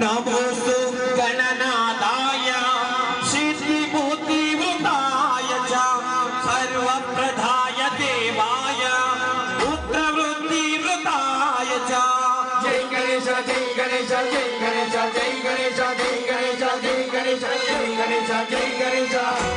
नमोऽस्तु गणनादाय श्रीभूति च सर्वप्रधाय देवाय पुत्रवृत्तिवृताय च। जय गणेश जय गणेश जय गणेश जय गणेश जय गणेश जय गणेश जय गणेश जय गणेश।